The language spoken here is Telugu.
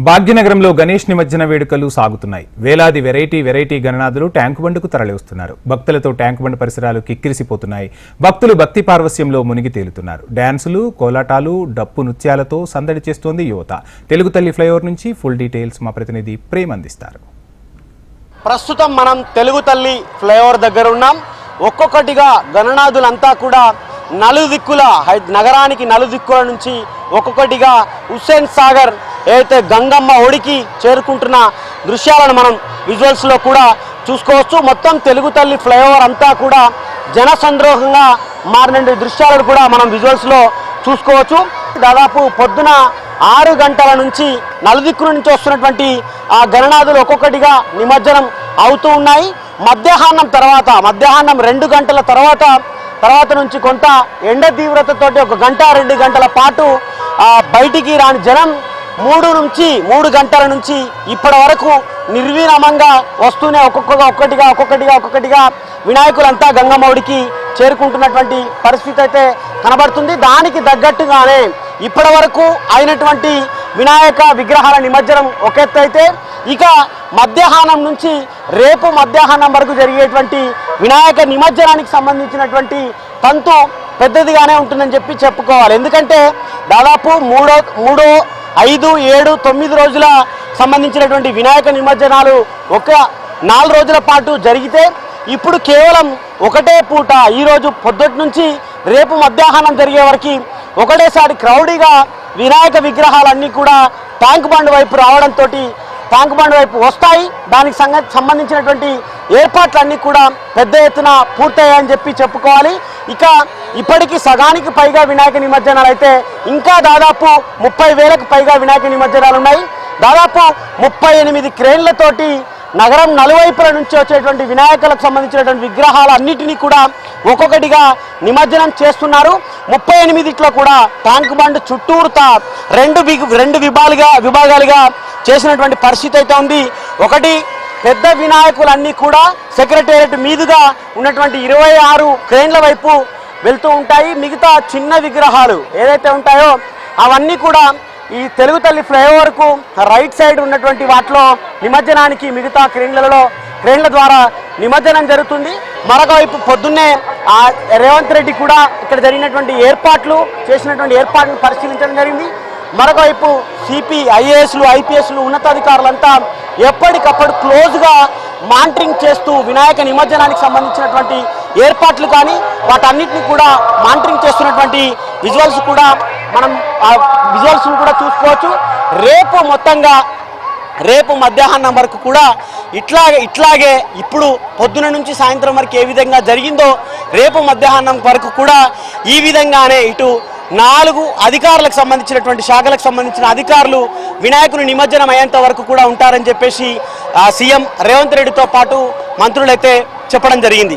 భాగ్యనగరంలో గణేష్ నిమజ్జన వేడుకలు సాగుతున్నాయి. వేలాది వెరైటీ వెరైటీ గణనాథులు ట్యాంక్ బండుకు తరలివస్తున్నారు. భక్తులతో ట్యాంక్ బండ్ పరిసరాలు కిక్కిరిసిపోతున్నాయి. భక్తులు భక్తి పార్వస్యంలో మునిగి తేలుతున్నారు. డ్యాన్సులు కోలాటాలు డప్పు నృత్యాలతో సందడి చేస్తోంది యువత. తెలుగు తల్లి ఫ్లైఓవర్ నుంచి ఫుల్ డీటెయిల్స్ మా ప్రతినిధి ప్రేమ్ అందిస్తారు. ప్రస్తుతం మనం తెలుగు తల్లి ఫ్లైఓవర్ దగ్గర ఉన్నాం. ఒక్కొక్కటిగా గణనాథులంతా కూడా నలుదిక్కుల హై- నగరానికి నలుదిక్కుల నుంచి ఒక్కొక్కటిగా హుస్సేన్ సాగర్ ఏదైతే గంగమ్మ ఒడికి చేరుకుంటున్న దృశ్యాలను మనం విజువల్స్లో కూడా చూసుకోవచ్చు. మొత్తం తెలుగు తల్లి ఫ్లైఓవర్ అంతా కూడా జనసంద్రోహంగా మారిన దృశ్యాలను కూడా మనం విజువల్స్లో చూసుకోవచ్చు. దాదాపు పొద్దున ఆరు గంటల నుంచి నలుదిక్కుల నుంచి వస్తున్నటువంటి ఆ గణనాథులు ఒక్కొక్కటిగా నిమజ్జనం అవుతూ ఉన్నాయి. మధ్యాహ్నం తర్వాత మధ్యాహ్నం రెండు గంటల తర్వాత తర్వాత నుంచి కొంత ఎండ తీవ్రతతోటి ఒక గంట రెండు గంటల పాటు బయటికి రాని జనం మూడు నుంచి మూడు గంటల నుంచి ఇప్పటి వరకు నిర్విరామంగా వస్తూనే ఒక్కొక్కగా ఒక్కటిగా ఒక్కొక్కటిగా ఒక్కొక్కటిగా వినాయకులంతా గంగమ్మడికి చేరుకుంటున్నటువంటి పరిస్థితి అయితే కనబడుతుంది. దానికి తగ్గట్టుగానే ఇప్పటి వరకు అయినటువంటి వినాయక విగ్రహాల నిమజ్జనం ఒక అయితే ఇక మధ్యాహ్నం నుంచి రేపు మధ్యాహ్నం వరకు జరిగేటువంటి వినాయక నిమజ్జనానికి సంబంధించినటువంటి తంతు పెద్దదిగానే ఉంటుందని చెప్పి చెప్పుకోవాలి. ఎందుకంటే దాదాపు మూడో మూడో ఐదు ఏడు తొమ్మిది రోజుల సంబంధించినటువంటి వినాయక నిమజ్జనాలు ఒక నాలుగు రోజుల పాటు జరిగితే ఇప్పుడు కేవలం ఒకటే పూట ఈరోజు పొద్దుటి నుంచి రేపు మధ్యాహ్నం జరిగే వరకు ఒకటేసారి క్రౌడీగా వినాయక విగ్రహాలన్నీ కూడా ట్యాంక్ బండ్ వైపు రావడంతో ట్యాంక్ బండ్ వైపు వస్తాయి. దానికి సంబంధించినటువంటి ఏర్పాట్లన్నీ కూడా పెద్ద ఎత్తున పూర్తయ్యాయని చెప్పి చెప్పుకోవాలి. ఇక ఇప్పటికీ సగానికి పైగా వినాయక నిమజ్జనాలు అయితే ఇంకా దాదాపు ముప్పై వేలకు పైగా వినాయక నిమజ్జనాలు ఉన్నాయి. దాదాపు ముప్పై ఎనిమిది క్రేన్లతోటి నగరం నలువైపుల నుంచి వచ్చేటువంటి వినాయకులకు సంబంధించినటువంటి విగ్రహాలు అన్నిటినీ కూడా ఒక్కొక్కటిగా నిమజ్జనం చేస్తున్నారు. ముప్పై ఎనిమిదిట్లో కూడా ట్యాంక్ బండ్ చుట్టూరుతా రెండు రెండు విభాలుగా విభాగాలుగా చేసినటువంటి పరిస్థితి అయితే ఉంది. ఒకటి పెద్ద వినాయకులన్నీ కూడా సెక్రటేరియట్ మీదుగా ఉన్నటువంటి ఇరవై ఆరు క్రేన్ల వైపు వెళ్తూ ఉంటాయి. మిగతా చిన్న విగ్రహాలు ఏదైతే ఉంటాయో అవన్నీ కూడా ఈ తెలుగు తల్లి ఫ్లైఓవర్కు రైట్ సైడ్ ఉన్నటువంటి వాటిలో నిమజ్జనానికి మిగతా క్రేన్లలో క్రేన్ల ద్వారా నిమజ్జనం జరుగుతుంది. మరొక వైపు పొద్దున్నే ఆ రేవంత్ రెడ్డి కూడా ఇక్కడ జరిగినటువంటి ఏర్పాట్లు చేసినటువంటి ఏర్పాట్లను పరిశీలించడం జరిగింది. మరోవైపు సిపి ఐఏఎస్లు ఐపీఎస్లు ఉన్నతాధికారులంతా ఎప్పటికప్పుడు క్లోజ్గా మానిటరింగ్ చేస్తూ వినాయక నిమజ్జనానికి సంబంధించినటువంటి ఏర్పాట్లు కానీ వాటన్నిటిని కూడా మానిటరింగ్ చేస్తున్నటువంటి విజువల్స్ కూడా మనం ఆ విజువల్స్ను కూడా చూసుకోవచ్చు. రేపు మొత్తంగా రేపు మధ్యాహ్నం వరకు కూడా ఇట్లాగే ఇట్లాగే ఇప్పుడు పొద్దున నుంచి సాయంత్రం వరకు ఏ విధంగా జరిగిందో రేపు మధ్యాహ్నం వరకు కూడా ఈ విధంగానే ఇటు నాలుగు అధికారులకు సంబంధించినటువంటి శాఖలకు సంబంధించిన అధికారులు వినాయకుని నిమజ్జనం అయ్యేంత వరకు కూడా ఉంటారని చెప్పేసి ఆ, సీఎం రేవంత్ రెడ్డితో పాటు మంత్రులైతే చెప్పడం జరిగింది.